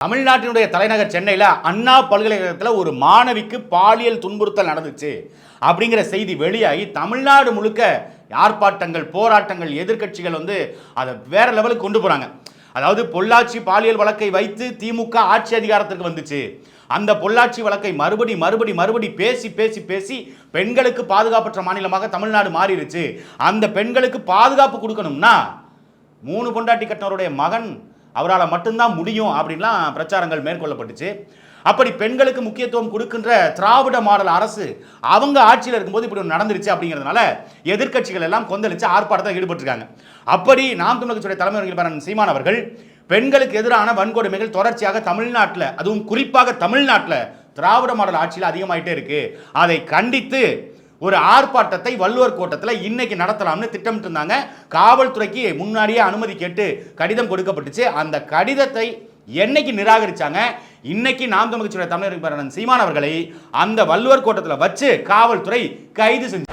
தமிழ்நாட்டினுடைய தலைநகர் சென்னையில் அண்ணா பல்கலைக்கழகத்தில் ஒரு மாணவிக்கு பாலியல் துன்புறுத்தல் நடந்துச்சு அப்படிங்கிற செய்தி வெளியாகி தமிழ்நாடு முழுக்க ஆர்ப்பாட்டங்கள் போராட்டங்கள் எதிர்க்கட்சிகள் வந்து அதை வேற லெவலுக்கு கொண்டு போகிறாங்க அதாவது பொள்ளாச்சி பாலியல் வழக்கை வைத்து திமுக ஆட்சி அதிகாரத்துக்கு வந்துச்சு. அந்த பொள்ளாச்சி வழக்கை மறுபடி மறுபடி மறுபடி பேசி பேசி பேசி பெண்களுக்கு பாதுகாப்பற்ற மாநிலமாக தமிழ்நாடு மாறிடுச்சு. அந்த பெண்களுக்கு பாதுகாப்பு கொடுக்கணும்னா மூணு பொண்டாட்டி கட்டினவருடைய மகன் அவரால் மட்டும்தான் முடியும் அப்படின்லாம் பிரச்சாரங்கள் மேற்கொள்ளப்பட்டுச்சு. அப்படி பெண்களுக்கு முக்கியத்துவம் கொடுக்கின்ற திராவிட மாடல் அரசு அவங்க ஆட்சியில் இருக்கும்போது இப்படி ஒன்று நடந்துருச்சு அப்படிங்கிறதுனால எதிர்க்கட்சிகள் எல்லாம் கொந்தளிச்சு ஆர்ப்பாட்டத்தில் ஈடுபட்டிருக்காங்க. அப்படி நாம் தமிழகத்துடைய தலைமை ஒருங்கிணைப்பாளர் சீமான் அவர்கள் பெண்களுக்கு எதிரான வன்கொடுமைகள் தொடர்ச்சியாக தமிழ்நாட்டில் அதுவும் குறிப்பாக தமிழ்நாட்டில் திராவிட மாடல் ஆட்சியில் அதிகமாயிட்டே இருக்கு. அதை கண்டித்து ஒரு ஆர்ப்பாட்டத்தை வள்ளுவர் கோட்டத்தில் இன்னைக்கு நடத்தலாம்னு திட்டமிட்டு இருந்தாங்க. காவல்துறைக்கு முன்னாடியே அனுமதி கேட்டு கடிதம் கொடுக்கப்பட்டுச்சு. அந்த கடிதத்தை என்னைக்கு நிராகரிச்சாங்க? இன்னைக்கு நாம் தமிழ்ச்சியோட கட்சியுடைய தமிழர் சீமான் அவர்களை அந்த வள்ளுவர் கோட்டத்தில் வச்சு காவல்துறை கைது செஞ்சு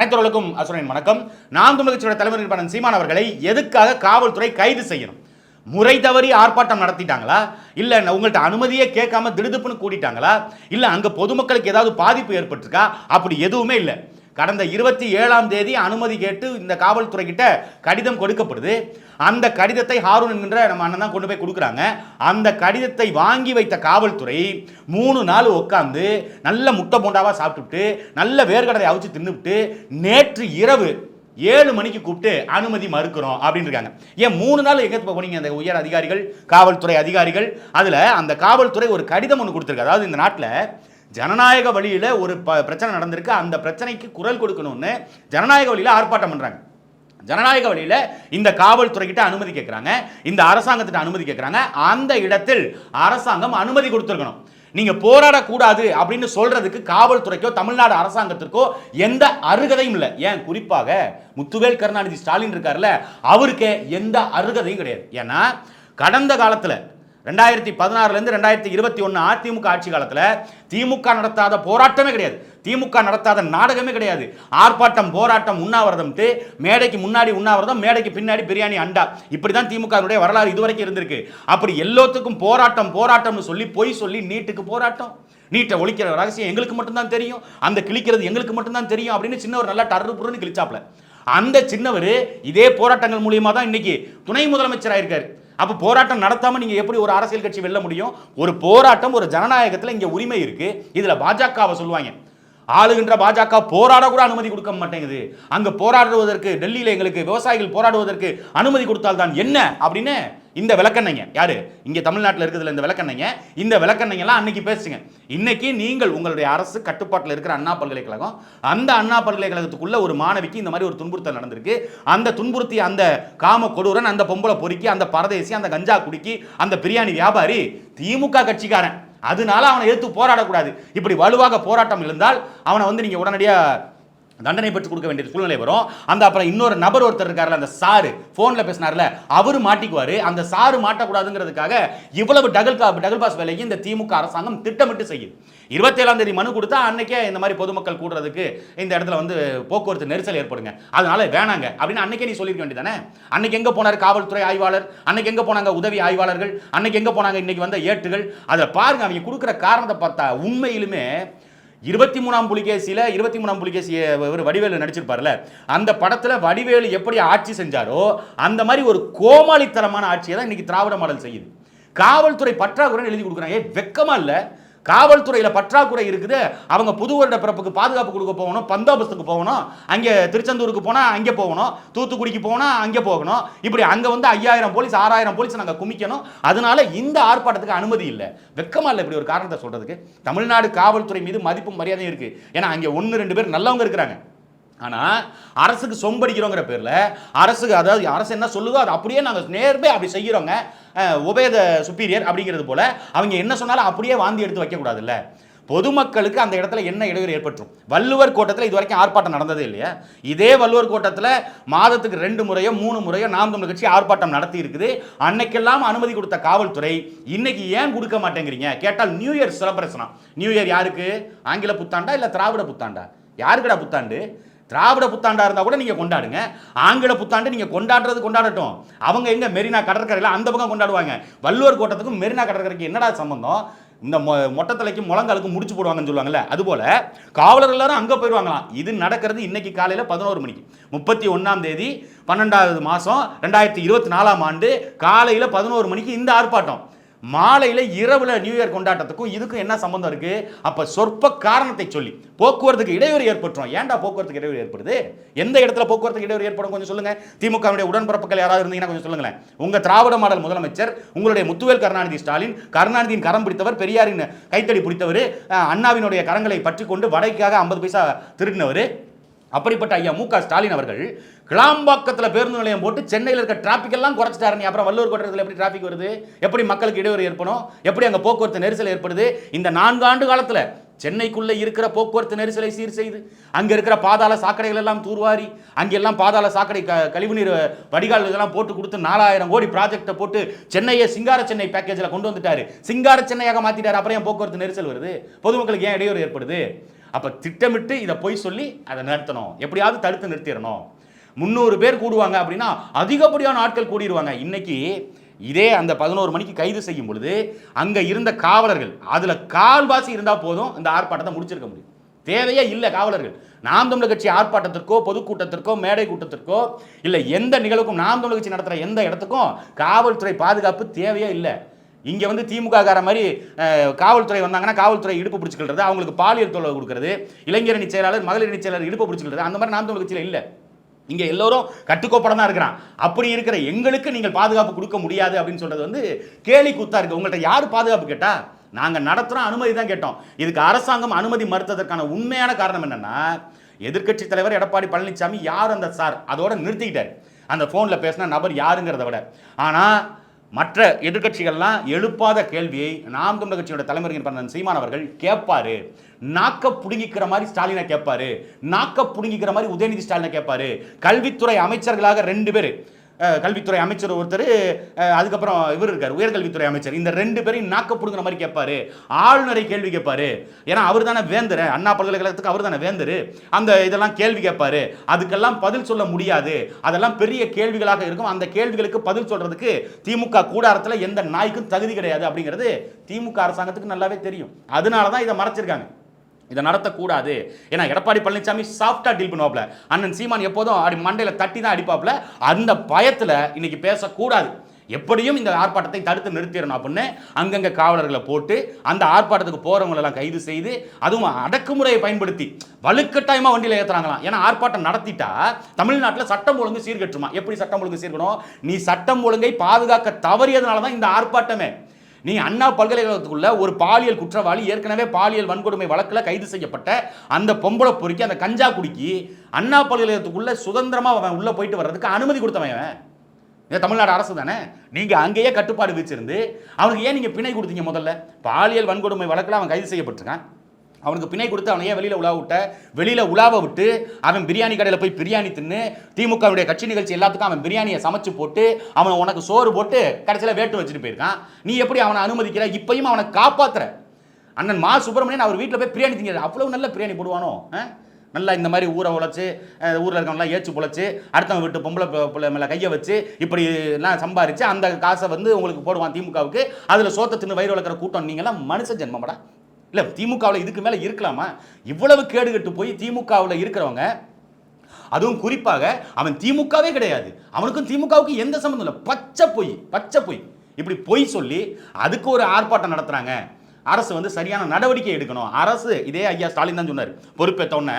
அனைத்தவர்களுக்கும் அசுரனின் வணக்கம். நாம் தமிழ் கட்சியுடைய தலைவர் சீமான் அவர்களை எதுக்காக காவல்துறை கைது செய்யணும்? முறை தவறி ஆர்ப்பாட்டம் நடத்திட்டாங்களா? இல்லை உங்கள்ட்ட அனுமதியே கேட்காம திடுதுப்புன்னு கூட்டிட்டாங்களா? இல்லை அங்கே பொதுமக்களுக்கு ஏதாவது பாதிப்பு ஏற்பட்டிருக்கா? அப்படி எதுவுமே இல்லை. கடந்த இருபத்தி ஏழாம் தேதி அனுமதி கேட்டு இந்த காவல்துறை கிட்ட கடிதம் கொடுக்கப்படுது. அந்த கடிதத்தை ஹாரூன் என்கின்ற நம்ம அண்ணன் தான் கொண்டு போய் கொடுக்குறாங்க. அந்த கடிதத்தை வாங்கி வைத்த காவல்துறை மூணு நாள் உட்காந்து நல்ல முட்டை போண்டாவாக சாப்பிட்டுட்டு நல்ல வேர்க்கடலை அவிச்சு தின்னுவிட்டு நேற்று இரவு ஏழு மணிக்கு கூப்பிட்டு அனுமதி மறுக்கிறோம் அப்படின்னு இருக்காங்க ஏன் மூணு நாள் எங்கே போனீங்க அந்த உயர் அதிகாரிகள் காவல்துறை அதிகாரிகள்? அதில் அந்த காவல்துறை ஒரு கடிதம் ஒன்று கொடுத்துருக்கு. அதாவது இந்த நாட்டில் ஜனநாயக வழியில் ஒரு ப- பிரச்சனை நடந்திருக்கு. அந்த பிரச்சனைக்கு குரல் கொடுக்கணும்னு ஜனநாயக வழியில் ஆர்ப்பாட்டம் பண்ணுறாங்க ஜனநாயக வழியில் இந்த காவல்துறை கிட்ட அனுமதி கேட்குறாங்க இந்த அரசாங்கத்திட்ட அனுமதி கேட்குறாங்க அந்த இடத்தில் அரசாங்கம் அனுமதி கொடுத்துருக்கணும். நீங்க போராடக்கூடாது அப்படின்னு சொல்றதுக்கு காவல்துறைக்கோ தமிழ்நாடு அரசாங்கத்திற்கோ எந்த அருகதையும் இல்லை. ஏன்? குறிப்பாக முத்துவேல் கருணாநிதி ஸ்டாலின் இருக்கார்ல அவருக்கே எந்த அருகதையும் கிடையாது. ஏன்னா கடந்த காலத்தில் ரெண்டாயிரத்தி பதினாறுலேருந்து ரெண்டாயிரத்தி இருபத்தி ஒன்று அதிமுக ஆட்சி காலத்தில் திமுக நடத்தாத போராட்டமே கிடையாது. திமுக நடத்தாத நாடகமே கிடையாது. ஆர்ப்பாட்டம் போராட்டம் உண்ணாவிரதம். மேடைக்கு முன்னாடி உண்ணாவிரதம் மேடைக்கு பின்னாடி பிரியாணி அண்டா. இப்படி தான் திமுகவுடைய வரலாறு இதுவரைக்கும் இருந்திருக்கு. அப்படி எல்லாத்துக்கும் போராட்டம் போராட்டம்னு சொல்லி பொய் சொல்லி நீட்டுக்கு போராட்டம். நீட்டை ஒழிக்கிற ரகசியம் எங்களுக்கு மட்டும்தான் தெரியும். அந்த கிழிக்கிறது எங்களுக்கு மட்டும்தான் தெரியும் அப்படின்னு சின்னவர் நல்லா டர்ரு புருன்னு கிழிச்சாப்ல அந்த சின்னவர் இதே போராட்டங்கள் மூலியமா தான் இன்னைக்கு துணை முதலமைச்சர் ஆயிருக்காரு அப்போ போராட்டம் நடத்தாம நீங்க எப்படி ஒரு அரசியல் கட்சி வெல்ல முடியும்? ஒரு போராட்டம் ஒரு ஜனநாயகத்தில் இங்க உரிமை இருக்கு. இதுல பாஜகவை சொல்லுவாங்க. ஆளுகின்ற பாஜக போராட கூட அனுமதி கொடுக்க மாட்டேங்குது. அங்க போராடுவதற்கு டெல்லியில எங்களுக்கு விவசாயிகள் போராடுவதற்கு அனுமதி கொடுத்தால் தான் என்ன அப்படின்னு இந்த விளக்கண்ணைங்க. யாரு? இங்க தமிழ்நாட்டில் இருக்கிறதுல இந்த விளக்கண்ணைங்க. இந்த விளக்கண்ணைங்க எல்லாம் அன்னைக்கு பேசுங்க. இன்னைக்கு நீங்கள் உங்களுடைய அரசு கட்டுப்பாட்டில் இருக்கிற அண்ணா பல்கலைக்கழகம் அந்த அண்ணா பல்கலைக்கழகத்துக்குள்ள ஒரு மாணவிக்கு இந்த மாதிரி ஒரு துன்புறுத்தல் நடந்திருக்கு. அந்த துன்புறுத்தி அந்த காம கொடூரன் அந்த பொம்பளை பொறுக்கி அந்த பரதேசி அந்த கஞ்சா குடிக்கி அந்த பிரியாணி வியாபாரி திமுக கட்சிக்காரன். அதனால அவனை எதிர்த்து போராடக்கூடாது. இப்படி வலுவாக போராட்டம் இருந்தால் அவனை வந்து நீங்கள் உடனடியாக தண்டனை பெற்றுக் கொடுக்க வேண்டிய சூழ்நிலை வரும். அந்த அப்புறம் இன்னொரு நபர் ஒருத்தர் இருக்கார்ல அந்த சாரு. ஃபோனில் பேசினார்ல அவர் மாட்டிக்குவார். அந்த சாரு மாட்டக்கூடாதுங்கிறதுக்காக இவ்வளவு டகல் கா டபுள் பாஸ் வேலைக்கு இந்த திமுக அரசாங்கம் திட்டமிட்டு செய்யுது. இருபத்தேழாம் தேதி மனு கொடுத்தா அன்னைக்கே இந்த மாதிரி பொதுமக்கள் கூடுறதுக்கு இந்த இடத்துல வந்து போக்குவரத்து நெரிசல் ஏற்படுங்க. அதனால வேணாங்க. அப்படின்னு அன்னைக்கே நீ சொல்லியிருக்க வேண்டியதானே? அன்னைக்கு எங்கே போனார் காவல்துறை ஆய்வாளர்? அன்னைக்கு எங்கே போனாங்க உதவி ஆய்வாளர்கள்? அன்னைக்கு எங்கே போனாங்க இன்னைக்கு வந்த ஏட்டுகள்? அதை பாருங்க அவங்க கொடுக்குற காரணத்தை பார்த்தா உண்மையிலுமே இருபத்தி மூணாம் புலிகேசியில் இருபத்தி மூணாம் புலிகேசி இவர் வடிவேலு நடிச்சிருப்பார்ல அந்த படத்தில் வடிவேலு எப்படி ஆட்சி செஞ்சாரோ அந்த மாதிரி ஒரு கோமாளித்தனமான ஆட்சியை தான் இன்னைக்கு திராவிட மாடல் செய்யுது. காவல்துறை பற்றாக்குறைன்னு எழுதி கொடுக்குறாங்க. வெக்கமா இல்லை. காவல்துறையில் பற்றாக்குறை இருக்குது. அவங்க புது வருட பிறப்புக்கு பாதுகாப்பு கொடுக்க போகணும் பந்தோபஸ்துக்கு போகணும் அங்கே திருச்செந்தூருக்கு போனால் அங்கே போகணும் தூத்துக்குடிக்கு போனால் அங்கே போகணும். இப்படி அங்கே வந்து ஐயாயிரம் போலீஸ் ஆறாயிரம் போலீஸ் நாங்கள் குமிக்கணும். அதனால இந்த ஆர்ப்பாட்டத்துக்கு அனுமதி இல்லை. வெக்கமா இல்லை இப்படி ஒரு காரணத்தை சொல்கிறதுக்கு தமிழ்நாடு காவல்துறை மீது மதிப்பு மரியாதையும் இருக்குது ஏன்னா அங்கே ஒன்று ரெண்டு பேர் நல்லவங்க இருக்கிறாங்க. ஆனால் அரசுக்கு சொம்படிக்கிறோங்கிற பேரில் அரசுக்கு அதாவது அரசு என்ன சொல்லுதோ அது அப்படியே நாங்கள் நேர்மே அப்படி செய்கிறோங்க உபேத சுப்பீரியர் அப்படிங்கிறது போல் அவங்க என்ன சொன்னாலும் அப்படியே வாந்தி எடுத்து வைக்கக்கூடாதுல்ல. பொதுமக்களுக்கு அந்த இடத்துல என்ன இடையூறு ஏற்பட்டுரும்? வள்ளுவர் கோட்டத்தில் இது வரைக்கும் ஆர்ப்பாட்டம் நடந்ததே இல்லையா? இதே வள்ளுவர் கோட்டத்தில் மாதத்துக்கு ரெண்டு முறையோ மூணு முறையோ நாம் தமிழ் கட்சி ஆர்ப்பாட்டம் நடத்தி இருக்குது. அன்னைக்கெல்லாம் அனுமதி கொடுத்த காவல்துறை இன்னைக்கு ஏன் கொடுக்க மாட்டேங்கிறீங்க? கேட்டால் நியூ இயர் செலப்ரேஷனா? நியூ இயர் யாருக்கு? ஆங்கில புத்தாண்டா இல்லை திராவிட புத்தாண்டா? யாருக்கடா புத்தாண்டு? திராவிட புத்தாண்டாக இருந்தால் கூட நீங்கள் கொண்டாடுங்க. ஆங்கில புத்தாண்டு நீங்கள் கொண்டாடுறது கொண்டாடட்டும். அவங்க எங்கே மெரினா கடற்கரையில் அந்த பக்கம் கொண்டாடுவாங்க. வள்ளுவர் கோட்டத்துக்கும் மெரினா கடற்கரைக்கு என்னடா சம்மந்தம் இந்த மொ- மொட்டத்தலைக்கும் முழங்காலுக்கும் முடிச்சு போடுவாங்கன்னு சொல்லுவாங்கல்ல அதுபோல் காவலர் எல்லாரும் அங்கே போயிடுவாங்களாம் இது நடக்கிறது இன்னைக்கு காலையில் பதினோரு மணிக்கு. முப்பத்தி ஒன்றாம் தேதி பன்னெண்டாவது மாதம் ரெண்டாயிரத்தி இருபத்தி நாலாம் ஆண்டு காலையில் பதினோரு மணிக்கு இந்த ஆர்ப்பாட்டம். மாலையில் இரவில் நியூ இயர் கொண்டாட்டத்துக்கும் இதுக்கும் என்ன சம்பந்தம் இருக்குது அப்போ சொற்ப காரணத்தை சொல்லி. போக்குவரத்துக்கு இடையூறு ஏற்பட்டுரும். ஏன்டா போக்குவரத்துக்கு இடையூறு ஏற்படுது? எந்த இடத்துல போக்குவரத்துக்கு இடையூறு ஏற்படும் கொஞ்சம் சொல்லுங்க. திமுகவுடைய உடன்பிறப்புகள் யாராவது இருந்தீங்கன்னா கொஞ்சம் சொல்லுங்களேன். உங்கள் திராவிட மாடல் முதலமைச்சர் உங்களுடைய முத்துவேல் கருணாநிதி ஸ்டாலின் கருணாநிதியின் கரம் பிடித்தவர் பெரியாரின் கைத்தடி பிடித்தவர் அண்ணாவினுடைய கரங்களை பற்றி கொண்டு வடைக்காக ஐம்பது பைசா திருடினவர். அப்படிப்பட்ட ஐயா மு க ஸ்டாலின் அவர்கள் கிளாம்பாக்கத்தில் பேருந்து நிலையம் போட்டு சென்னையில் இருக்க டிராஃபிக் எல்லாம் குறைச்சிட்டாரு நீ அப்புறம் வள்ளூர் கோட்டத்தில் எப்படி டிராஃபிக் வருது? எப்படி மக்களுக்கு இடையூறு ஏற்படும்? எப்படி அங்கே போக்குவரத்து நெரிசல் ஏற்படுது? இந்த நான்கு ஆண்டு காலத்தில் சென்னைக்குள்ளே இருக்கிற போக்குவரத்து நெரிசலை சீர் செய்து அங்கே இருக்கிற பாதாள சாக்கடைகள் எல்லாம் தூர்வாரி அங்கெல்லாம் பாதாள சாக்கடை க கழிவுநீர் வடிகால் இதெல்லாம் போட்டு கொடுத்து நாலாயிரம் கோடி ப்ராஜெக்டை போட்டு சென்னையை சிங்கார சென்னை பேக்கேஜில் கொண்டு வந்துட்டார். சிங்கார சென்னையாக மாற்றிட்டார் அப்புறம் ஏன் போக்குவரத்து நெரிசல் வருது? பொதுமக்களுக்கு ஏன் இடையூறு ஏற்படுது? அப்போ திட்டமிட்டு இதை பொய் சொல்லி அதை நிறுத்தணும். எப்படியாவது தடுத்து நிறுத்திடணும். முந்நூறு பேர் கூடுவாங்க அப்படின்னா அதிகப்படியான ஆட்கள் கூடிடுவாங்க இன்னைக்கு இதே அந்த பதினோரு மணிக்கு கைது செய்யும் பொழுது அங்கே இருந்த காவலர்கள் அதில் கால்வாசி இருந்தால் போதும் இந்த ஆர்ப்பாட்டத்தை முடிச்சிருக்க முடியும். தேவையே இல்லை காவலர்கள். நாம் தமிழர் கட்சி ஆர்ப்பாட்டத்திற்கோ பொதுக்கூட்டத்திற்கோ மேடை கூட்டத்திற்கோ இல்லை எந்த நிகழ்வுக்கும் நாம் தமிழர் கட்சி நடத்துகிற எந்த இடத்துக்கும் காவல்துறை பாதுகாப்பு தேவையே இல்லை. இங்கே வந்து திமுக கார மாதிரி காவல்துறை வந்தாங்கன்னா காவல்துறை இடுப்பு பிடிச்சிக்கிறது அவங்களுக்கு பாலியல் தொல்லை கொடுக்குறது இளைஞரணி செயலாளர் மகளிரணி செயலாளர் இடுப்பு பிடிச்சிக்கிறது அந்த மாதிரி நாம் தமிழர் கட்சியில் இல்லை. இங்கே எல்லோரும் கட்டுக்கோப்படம் தான் இருக்கிறான். அப்படி இருக்கிற எங்களுக்கு நீங்கள் பாதுகாப்பு கொடுக்க முடியாது அப்படின்னு சொல்றது வந்து கேலி கூத்தா இருக்கு. உங்கள்கிட்ட யார் பாதுகாப்பு கேட்டா? நாங்கள் நடத்துகிறோம் அனுமதி தான் கேட்டோம். இதுக்கு அரசாங்கம் அனுமதி மறுத்ததற்கான உண்மையான காரணம் என்னென்னா எதிர்க்கட்சி தலைவர் எடப்பாடி பழனிசாமி யார் அந்த சார்? அதோட நிறுத்திக்கிட்டார். அந்த ஃபோனில் பேசின நபர் யாருங்கிறத விட. ஆனால் மற்ற எதிர்க்கட்சிகள்லாம் எழுப்பாத கேள்வியை நாம் தமிழர் கட்சியோட தலைவர் பண்ண சீமான் அவர்கள் கேட்பாரு. நாக்க புடுங்கிக்கிற மாதிரி ஸ்டாலினை கேட்பாரு. நாக்க புடுங்கிக்கிற மாதிரி உதயநிதி ஸ்டாலினை கேட்பாரு. கல்வித்துறை அமைச்சர்களாக ரெண்டு பேர். கல்வித்துறை அமைச்சர் ஒருத்தர் அதுக்கப்புறம் இவர் இருக்கார் உயர்கல்வித்துறை அமைச்சர். இந்த ரெண்டு பேரையும் நாக்க பிடுங்குற மாதிரி கேட்பாரு ஆளுநரை கேள்வி கேட்பாரு ஏன்னா அவர் தானே வேந்தர். அண்ணா பல்கலைக்கழகத்துக்கு அவர் தானே வேந்தர். அந்த இதெல்லாம் கேள்வி கேட்பாரு அதுக்கெல்லாம் பதில் சொல்ல முடியாது. அதெல்லாம் பெரிய கேள்விகளாக இருக்கும். அந்த கேள்விகளுக்கு பதில் சொல்றதுக்கு திமுக கூடாரத்தில் எந்த நாய்க்கும் தகுதி கிடையாது அப்படிங்கிறது திமுக அரசாங்கத்துக்கு நல்லாவே தெரியும். அதனால தான் இதை மறைச்சிருக்காங்க. இதை நடத்தக்கூடாது. ஏன்னா எடப்பாடி பழனிசாமி சாஃப்டாக டீல் பண்ணுவாப்ல அண்ணன் சீமான் எப்போதும் அப்படி மண்டையில் தட்டி தான் அடிப்பாப்ல அந்த பயத்தில் இன்னைக்கு பேசக்கூடாது. எப்படியும் இந்த ஆர்ப்பாட்டத்தை தடுத்து நிறுத்திடணும் அப்படின்னு அங்கங்கே காவலர்களை போட்டு அந்த ஆர்ப்பாட்டத்துக்கு போகிறவங்களெல்லாம் கைது செய்து அதுவும் அடக்குமுறையை பயன்படுத்தி வலுக்கட்டாயமாக வண்டியில் ஏற்றுறாங்களாம் ஏன்னா ஆர்ப்பாட்டம் நடத்திட்டா தமிழ்நாட்டில் சட்டம் ஒழுங்கு சீர்கட்டுமா? எப்படி சட்டம் ஒழுங்கு சீர்கணும் நீ சட்டம் ஒழுங்கை பாதுகாக்க தவறியதுனால தான் இந்த ஆர்ப்பாட்டமே. நீ அண்ணா பல்கலைக்கழகத்துக்குள்ள ஒரு பாலியல் குற்றவாளி ஏற்கனவே பாலியல் வன்கொடுமை வழக்கில் கைது செய்யப்பட்ட அந்த பொம்பளை பொறுக்கி அந்த கஞ்சா குடிக்கி அண்ணா பல்கலைக்கழகத்துக்குள்ள சுதந்திரமா அவன் உள்ள போயிட்டு வர்றதுக்கு அனுமதி கொடுத்தவன் அவன். தமிழ்நாடு அரசு தானே? நீங்கள் அங்கேயே கட்டுப்பாடு வச்சிருந்து அவனுக்கு ஏன் நீங்கள் பிணை கொடுத்தீங்க முதல்ல? பாலியல் வன்கொடுமை வழக்கில் அவன் கைது செய்யப்பட்டிருக்கான். அவனுக்கு பிணை கொடுத்து அவனையே வெளியில் உலா விட்ட. வெளியில் உலாவ விட்டு அவன் பிரியாணி கடையில் போய் பிரியாணி தின்னு திமுகவுடைய கட்சி நிகழ்ச்சி எல்லாத்துக்கும் அவன் பிரியாணியை சமைச்சு போட்டு அவன் உனக்கு சோறு போட்டு கடைசியில் வேட்டு வச்சுட்டு போயிருக்கான். நீ எப்படி அவனை அனுமதிக்கிற? இப்பையும் அவனை காப்பாற்றுற அண்ணன் மா சுப்பிரமணியன் அவர் வீட்டில் போய் பிரியாணி திங்கிறார் அவ்வளோ நல்ல பிரியாணி போடுவானோ? நல்லா இந்த மாதிரி ஊரை உழைச்சி ஊரில் இருக்கவங்களாம் ஏச்சு பொழைச்சி அடுத்தவங்க வீட்டு பொம்பளை பிள்ளை மேலே கையை வச்சு இப்படி எல்லாம் சம்பாரிச்சு அந்த காசை வந்து உங்களுக்கு போடுவான் திமுகவுக்கு. அதில் சோத்த தின்னு வயிறு வளர்க்குற கூட்டம் நீங்களாம் மனுஷ ஜென்மமடா. இல்லை திமுகவில் இதுக்கு மேலே இருக்கலாமா? இவ்வளவு கேடுகட்டு போய் திமுகவில் இருக்கிறவங்க அதுவும் குறிப்பாக அவன் திமுகவே கிடையாது. அவனுக்கும் திமுகவுக்கு எந்த சம்மந்தம் இல்லை. பச்சை பொய் பச்சை பொய். இப்படி பொய் சொல்லி அதுக்கு ஒரு ஆர்ப்பாட்டம் நடத்துகிறாங்க அரசு வந்து சரியான நடவடிக்கை எடுக்கணும். அரசு இதே ஐயா ஸ்டாலின் தான் சொன்னார். பொறுப்பேற்ற உடனே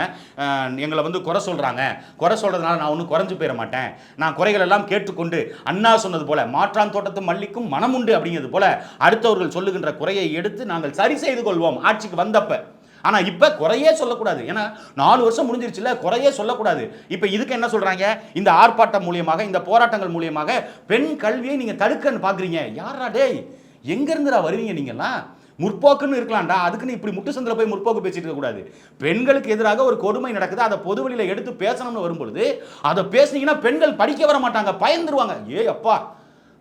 எங்களை வந்து குறை சொல்கிறாங்க குறை சொல்கிறதுனால நான் ஒன்றும் குறைஞ்சு போயிட மாட்டேன். நான் குறைகள் எல்லாம் கேட்டுக்கொண்டு அண்ணா சொன்னது போல மாற்றான் தோட்டத்து மல்லிக்கும் மனம் உண்டு அப்படிங்கிறது போல அடுத்தவர்கள் சொல்லுகின்ற குறையை எடுத்து நாங்கள் சரி செய்து கொள்வோம். ஆட்சிக்கு வந்தப்போ. ஆனால் இப்போ குறையே சொல்லக்கூடாது. ஏன்னா நாலு வருஷம் முடிஞ்சிருச்சுல குறையே சொல்லக்கூடாது. இப்போ இதுக்கு என்ன சொல்கிறாங்க இந்த ஆர்ப்பாட்டம் மூலியமாக இந்த போராட்டங்கள் மூலியமாக பெண் கல்வியை நீங்கள் தடுக்கன்னு பார்க்குறீங்க யாரா டேய்? எங்கேருந்துடா வருவீங்க நீங்கள்லாம் முற்போக்குன்னு இருக்கலாம்டா. அதுக்குன்னு இப்படி முட்டு சந்தில் போய் முற்போக்கு பேசிட்டு இருக்கக்கூடாது பெண்களுக்கு எதிராக ஒரு கொடுமை நடக்குது. அதை பொது எடுத்து பேசணும்னு வரும்பொழுது அதை பேசுனீங்கன்னா பெண்கள் படிக்க வர மாட்டாங்க. பயந்துருவாங்க. ஏ அப்பா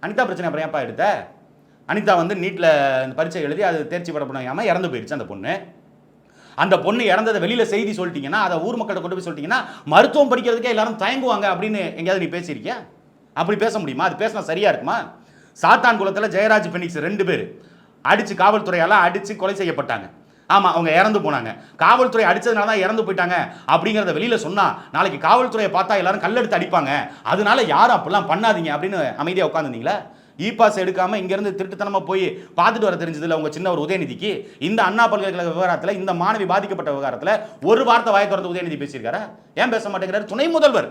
அனிதா பிரச்சனை அப்புறம் ஏப்பா எடுத்த? அனிதா வந்து நீட்டில் இந்த பரீட்சை எழுதி அது தேர்ச்சி பட பண்ணாமல் இறந்து போயிடுச்சு அந்த பொண்ணு. அந்த பொண்ணு இறந்ததை வெளியில் செய்தி சொல்லிட்டீங்கன்னா அதை ஊர் மக்கள்கிட்ட கொண்டு போய் சொல்லிட்டீங்கன்னா மருத்துவம் படிக்கிறதுக்கே எல்லாரும் தயங்குவாங்க அப்படின்னு எங்கேயாவது நீ பேசியிருக்கியா? அப்படி பேச முடியுமா? அது பேசினா சரியா இருக்குமா? சாத்தான் குளத்தில் ஜெயராஜ் பெனிக்ஸ் ரெண்டு பேர். அடித்து காவல்துறையால் அடித்து கொலை செய்யப்பட்டாங்க. ஆமாம் அவங்க இறந்து போனாங்க. காவல்துறை அடித்ததுனால தான் இறந்து போயிட்டாங்க அப்படிங்கிறத வெளியில சொன்னால் நாளைக்கு காவல்துறையை பார்த்தா எல்லாரும் கல்லெடுத்து அடிப்பாங்க. அதனால யாரும் அப்படிலாம் பண்ணாதீங்க அப்படின்னு அமைதியாக உட்காந்துருந்தீங்களா இ பாஸ் எடுக்காமல் இங்கேருந்து திருட்டுத்தனமாக போய் பார்த்துட்டு வர தெரிஞ்சதில்ல உங்கள் சின்ன ஒரு உதயநிதிக்கு இந்த அண்ணா பல்கலைக்கழக விவகாரத்தில் இந்த மாணவி பாதிக்கப்பட்ட விவகாரத்தில் ஒரு வார்த்தை வாய் திறந்து உதயநிதி பேசியிருக்காரா? ஏன் பேச மாட்டேங்கிறார்? துணை முதல்வர்.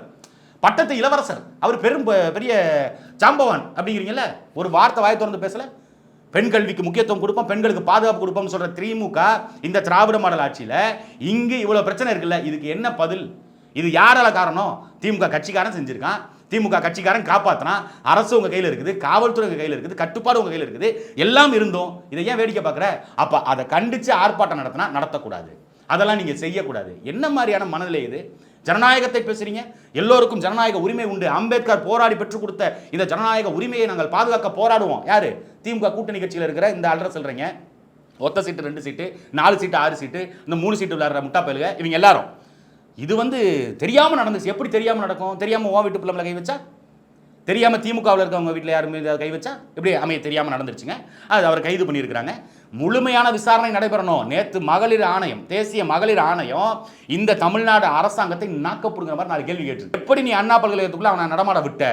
பட்டத்து இளவரசர். அவர் பெரும் பெரிய சாம்பவன் அப்படிங்கிறீங்கல்ல? ஒரு வார்த்தை வாய் திறந்து பேசலை? பெண் கல்விக்கு முக்கியத்துவம் கொடுப்போம் பெண்களுக்கு பாதுகாப்பு கொடுப்போம்னு சொல்கிற திமுக இந்த திராவிட மாடல் ஆட்சியில் இங்கே இவ்வளோ பிரச்சனை இருக்குல்ல இதுக்கு என்ன பதில்? இது யாரால காரணம்? திமுக கட்சிக்காரன் செஞ்சுருக்கான் திமுக கட்சிக்காரன் காப்பாற்றினான் அரசு உங்கள் கையில் இருக்குது காவல்துறை உங்கள் கையில் இருக்குது கட்டுப்பாடு உங்கள் கையில் இருக்குது எல்லாம் இருந்தும். இதை ஏன் வேடிக்கை பார்க்குற? அப்போ அதை கண்டித்து ஆர்ப்பாட்டம் நடத்தினா நடத்தக்கூடாது. அதெல்லாம் நீங்கள் செய்யக்கூடாது. என்ன மாதிரியான மனநிலை இது? ஜனநாயகத்தை பேசுறீங்க எல்லோருக்கும் ஜனநாயக உரிமை உண்டு. அம்பேத்கர் போராடி பெற்றுக் கொடுத்த இந்த ஜனநாயக உரிமையை நாங்கள் பாதுகாக்க போராடுவோம். யாரு? திமுக கூட்டணி கட்சியில் இருக்கிற இந்த அல்ற சொல்கிறீங்க ஒத்த சீட்டு ரெண்டு சீட்டு நாலு சீட்டு ஆறு சீட்டு இந்த மூணு சீட்டு விளையாடுற முட்டா பயலுக இவங்க எல்லாரும். இது வந்து தெரியாமல் நடந்துச்சு எப்படி தெரியாமல் நடக்கும்? தெரியாமல் ஓ வீட்டு பிள்ளை கை வச்சா? தெரியாமல் திமுகவில் இருக்கவங்க வீட்டில் யாருமே ஏதாவது கை வச்சா? எப்படி அமைய தெரியாமல் நடந்துருச்சுங்க? அது அவர் கைது பண்ணியிருக்கிறாங்க. முழுமையான விசாரணை நடைபெறணும். நேற்று மகளிர் ஆணையம் தேசிய மகளிர் ஆணையம் இந்த தமிழ்நாடு அரசாங்கத்தை நாக்கப்படுங்கிற மாதிரி நான் கேள்வி கேட்டு எப்படி நீ அண்ணா பல்கலைக்கழகத்துக்குள்ளே அவனை நடமாட விட்ட?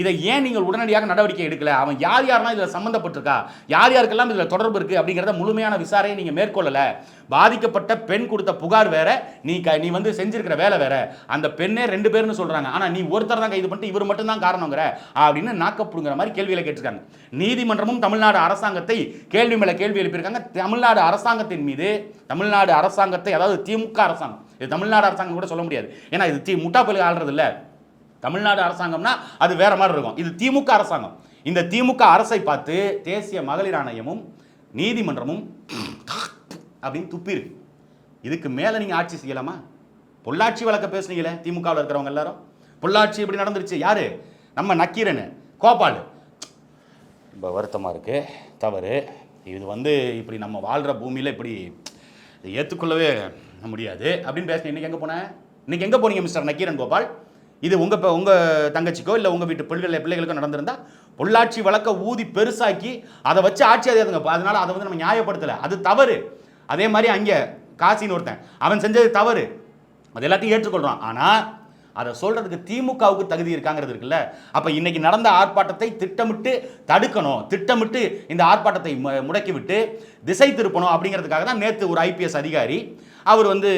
இதை ஏன் நீங்கள் உடனடியாக நடவடிக்கை எடுக்கல? அவன் யார் யாரெல்லாம் இதில் சம்மந்தப்பட்டிருக்கா யார் யாருக்கெல்லாம் இதில் தொடர்பு இருக்குது அப்படிங்கிறத முழுமையான விசாரணையை நீங்கள் மேற்கொள்ளலை. பாதிக்கப்பட்ட பெண் கொடுத்த புகார் வேற நீ க நீ வந்து செஞ்சிருக்கிற வேலை வேற. அந்த பெண்ணே ரெண்டு பேர்னு சொல்கிறாங்க ஆனால் நீ ஒருத்தர் தான் கைது பண்ணிட்டு இவர் மட்டும்தான் காரணங்கிற அப்படின்னு நாக்கப்படுங்கிற மாதிரி கேள்வியில் கேட்டிருக்காங்க. நீதிமன்றமும் தமிழ்நாடு அரசாங்கத்தை கேள்வி மேலே கேள்வி எழுப்பியிருக்காங்க. தமிழ்நாடு அரசாங்கத்தின் மீது தமிழ்நாடு அரசாங்கத்தை அதாவது திமுக அரசாங்கம் இது தமிழ்நாடு அரசாங்கம் கூட சொல்ல முடியாது. ஏன்னா இது தி முட்டாப்பள்ளி ஆள்றது இல்லை தமிழ்நாடு அரசாங்கம்னா அது வேற மாதிரி இருக்கும். இது திமுக அரசாங்கம். இந்த திமுக அரசை பார்த்து தேசிய மகளிர் ஆணையமும் நீதிமன்றமும் அப்படின்னு துப்பிருக்கு இதுக்கு மேலே நீங்கள் ஆட்சி செய்யலாமா? பொள்ளாச்சி வழக்க பேசுனீங்களே திமுகவில் இருக்கிறவங்க எல்லாரும். பொள்ளாச்சி இப்படி நடந்துருச்சு. யாரு? நம்ம நக்கீரன் கோபால். ரொம்ப வருத்தமாக இருக்கு. தவறு. இது வந்து இப்படி நம்ம வாழ்கிற பூமியில் இப்படி ஏற்றுக்கொள்ளவே முடியாது. அப்படின்னு பேசுனேன் இன்னைக்கு எங்கே போனேன் இன்றைக்கி எங்கே போனீங்க மிஸ்டர் நக்கீரன் கோபால்? இது உங்கள் இப்போ உங்கள் தங்கச்சிக்கோ இல்லை உங்கள் வீட்டு பிள்ளைகள் பிள்ளைகளுக்கோ நடந்திருந்தால் பொள்ளாட்சி வழக்கை ஊதி பெருசாக்கி அதை வச்சு ஆட்சி அதிகாரங்க அதனால் அதை வந்து நம்ம நியாயப்படுத்தலை. அது தவறு. அதே மாதிரி அங்கே காசின்னு ஒருத்தன். அவன் செஞ்சது தவறு. அது எல்லாத்தையும் ஏற்றுக்கொள்கிறான் ஆனால் அதை சொல்கிறதுக்கு திமுகவுக்கு தகுதி இருக்காங்கிறது இருக்குல்ல. அப்போ இன்றைக்கி நடந்த ஆர்ப்பாட்டத்தை திட்டமிட்டு தடுக்கணும். திட்டமிட்டு இந்த ஆர்ப்பாட்டத்தை மு- முடக்கி விட்டு திசை திருப்பணும் அப்படிங்கிறதுக்காக தான் நேற்று ஒரு ஐபிஎஸ் அதிகாரி அவர் வந்து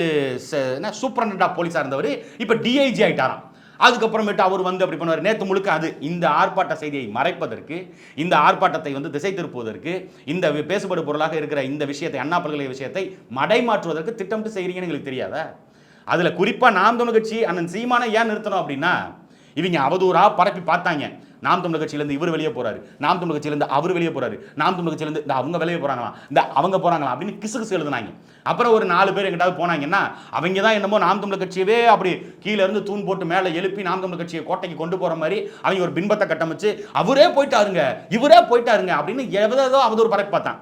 ச- என்ன சூப்பரண்டாக ஆஃப் போலீஸாக இருந்தவர் இப்போ டிஐஜி ஆகிட்டாராம் அதுக்கப்புறமேட்டு அவர் வந்து அப்படி பண்ணுவார். நேற்று முழுக்க அது இந்த ஆர்ப்பாட்ட செய்தியை மறைப்பதற்கு இந்த ஆர்ப்பாட்டத்தை வந்து திசை திருப்புவதற்கு இந்த பேசுபாடு பேசுபடு பொருளாக இருக்கிற இந்த விஷயத்தை அண்ணா பல்கலை விஷயத்தை மடைமாற்றுவதற்கு திட்டமிட்டு செய்கிறீங்கன்னு எங்களுக்கு தெரியாதா? அதில் குறிப்பாக நாம் தமிழ் கட்சி அண்ணன் சீமானை ஏன் நிறுத்தணும் அப்படின்னா இவங்க அவதூறாக பரப்பி பார்த்தாங்க. நாம் தமிழ் கட்சியிலேருந்து இவர் வெளியே போறாரு. நாம் தமிழ் கட்சியிலேருந்து அவர் வெளியே போறாரு. நாம் தமிழ் கட்சியிலேருந்து இந்த அவங்க வெளியே போறாங்களாம். இந்த அவங்க போகிறாங்களா அப்படின்னு கிசு கிசு எழுதுனாங்க. அப்புறம் ஒரு நாலு பேர் எங்கிட்டாவது போனாங்கன்னா அவங்க தான் என்னமோ நாம் தமிழ் கட்சியவே அப்படி கீழே இருந்து தூண் போட்டு மேலே எழுப்பி நாம் தமிழ் கட்சியை கோட்டைக்கு கொண்டு போற மாதிரி அவங்க ஒரு பின்பத்தை கட்டமைச்சு அவரே போயிட்டாருங்க இவரே போயிட்டாருங்க அப்படின்னு எவ்வளோ அவதூறு பரப்பி பார்த்தான்.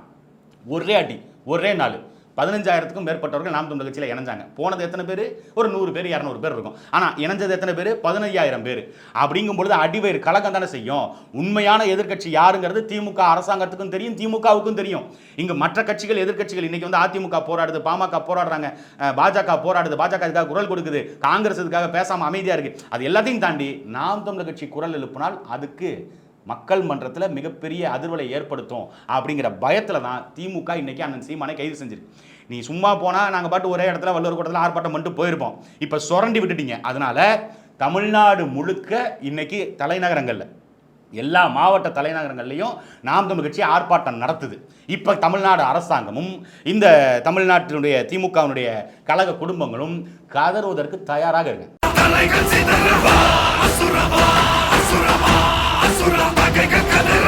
ஒரே அடி ஒரே நாள். பதினஞ்சாயிரத்துக்கும் மேற்பட்டவர்கள் நாம் தமிழ் கட்சியில் இணைஞ்சாங்க. போனது எத்தனை பேர்? ஒரு நூறு பேர் இரநூறு பேர் இருக்கும். ஆனால் இணைஞ்சது எத்தனை பேர்? பதினையாயிரம் பேர். அப்படிங்கும் பொழுது அடிவயிறு கலக்கம் தானே செய்யும். உண்மையான எதிர்க்கட்சி யாருங்கிறது திமுக அரசாங்கத்துக்கும் தெரியும் திமுகவுக்கும் தெரியும். இங்கு மற்ற கட்சிகள் எதிர்க்கட்சிகள் இன்னைக்கு வந்து அதிமுக போராடுது பாமக போராடுறாங்க. பாஜக போராடுது பாஜக இதுக்காக குரல் கொடுக்குது காங்கிரஸ் இதுக்காக பேசாமல் அமைதியாக இருக்குது அது எல்லாத்தையும் தாண்டி நாம் தமிழர் கட்சி குரல் எழுப்பினால் அதுக்கு மக்கள் மன்றத்தில் மிகப்பெரிய அதிர்வலை ஏற்படுத்தும் அப்படிங்கிற பயத்தில் தான் திமுக இன்றைக்கி அண்ணன் சீமானை கைது செஞ்சிருக்கு. நீ சும்மா போனால் நாங்கள் பாட்டு ஒரே இடத்துல வல்லூர் கூட்டத்தில் ஆர்ப்பாட்டம் பண்ணிட்டு போயிருப்போம். இப்போ சுரண்டி விட்டுட்டீங்க. அதனால் தமிழ்நாடு முழுக்க இன்னைக்கு தலைநகரங்களில் எல்லா மாவட்ட தலைநகரங்கள்லையும் நாம் தமிழ் கட்சி ஆர்ப்பாட்டம் நடத்துது. இப்போ தமிழ்நாடு அரசாங்கமும் இந்த தமிழ்நாட்டினுடைய திமுகவினுடைய கழக குடும்பங்களும் கதறுவதற்கு தயாராக இருக்கு Come on!